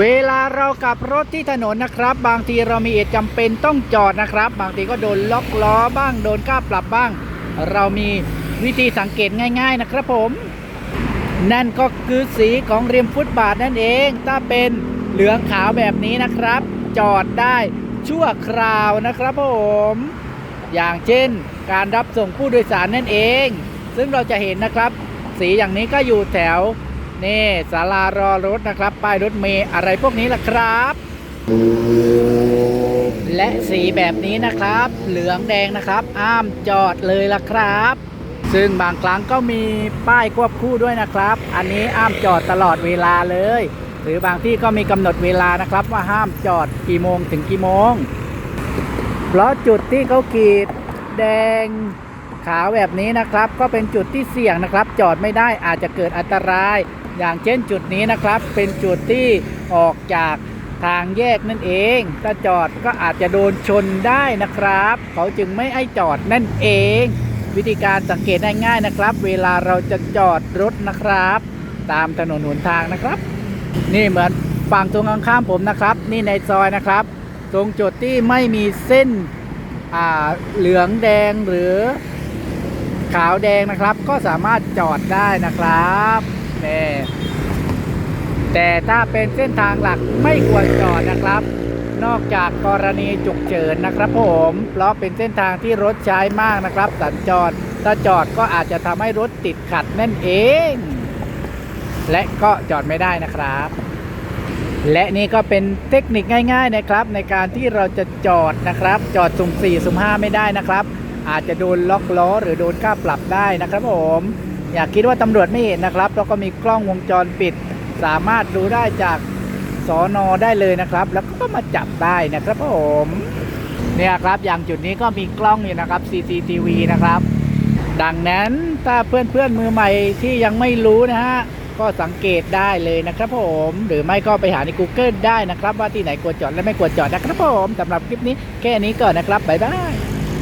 เวลาเรากลับรถที่ถนนนะครับ บางทีเรามีเหตุจำเป็นต้องจอดนะครับ บางทีก็โดนล็อกล้อบ้างโดนค่าปรับบ้าง เรามีวิธีสังเกตง่าย ๆนะครับผม นั่นก็คือสีของริมฟุตบาทนั่นเอง ถ้าเป็นเหลืองขาวแบบนี้นะครับ จอดได้ชั่วคราวนะครับผม อย่างเช่น การรับส่งผู้โดยสารนั่นเอง ซึ่งเราจะเห็นนะครับ สีอย่างนี้ก็อยู่แถว นี่ศาลารอรถนะครับ ป้ายรถเมล์อะไรพวกนี้แหละครับ และสีแบบนี้นะครับ เหลืองแดงนะครับ อ้ามจอดเลยล่ะครับ ซึ่งบางครั้งก็มีป้ายควบคู่ด้วยนะครับ อันนี้อ้ามจอดตลอดเวลาเลย หรือบางที่ก็มีกำหนดเวลานะครับว่าห้ามจอดกี่โมงถึงกี่โมง เพราะจุดที่เขาขีดแดง ขาวแบบนี้นะครับ ก็เป็นจุดที่เสี่ยงนะครับ จอดไม่ได้อาจจะเกิดอันตราย อย่างเช่นจุดนี้นะครับ เป็นจุดที่ออกจากทางแยกนั่นเอง ถ้าจอดก็อาจจะโดนชนได้นะครับ เขาจึงไม่ให้จอดนั่นเอง วิธีการสังเกตง่ายๆนะครับ เวลาเราจะจอดรถนะครับ ตามถนนหนทางนะครับ นี่เหมือนฝั่งตรงข้ามผมนะครับ นี่ในซอยนะครับ ตรงจุดที่ไม่มีเส้นอ่าเหลืองแดงหรือ ขาวแดงนะครับ ก็สามารถจอดได้นะครับนี่แต่ถ้าเป็นเส้นทางหลักไม่ควรจอดนะครับ นอกจากกรณีฉุกเฉินนะครับ ผมเพราะเป็นเส้นทางที่รถใช้มากนะครับ สัญจรถ้าจอดก็อาจจะทำให้รถติดขัดนั่นเอง และก็จอดไม่ได้นะครับ และนี่ก็เป็นเทคนิคง่าย ๆนะครับ ในการที่เราจะจอดนะครับ จอดสุ่ม4สุ่ม5ไม่ได้นะครับ อาจจะโดนล็อกล้อหรือโดนค่าปรับได้นะครับผม อย่าคิดว่าตำรวจไม่เห็นนะครับแล้วก็มีกล้องวงจรปิด สามารถดูได้จากสอนอได้เลยนะครับ แล้วก็มาจับได้นะครับผมเนี่ยครับอย่างจุดนี้ก็มีกล้องอยู่นะครับ CCTV นะครับ ดังนั้นถ้าเพื่อนๆมือใหม่ที่ยังไม่รู้นะฮะก็สังเกตได้เลยนะครับผม หรือไม่ก็ไปหาใน Google ได้นะครับ ว่าที่ไหนควรจอดและไม่ควรจอดนะครับผมสำหรับคลิปนี้แค่นี้ก่อนนะครับ บ๊ายบาย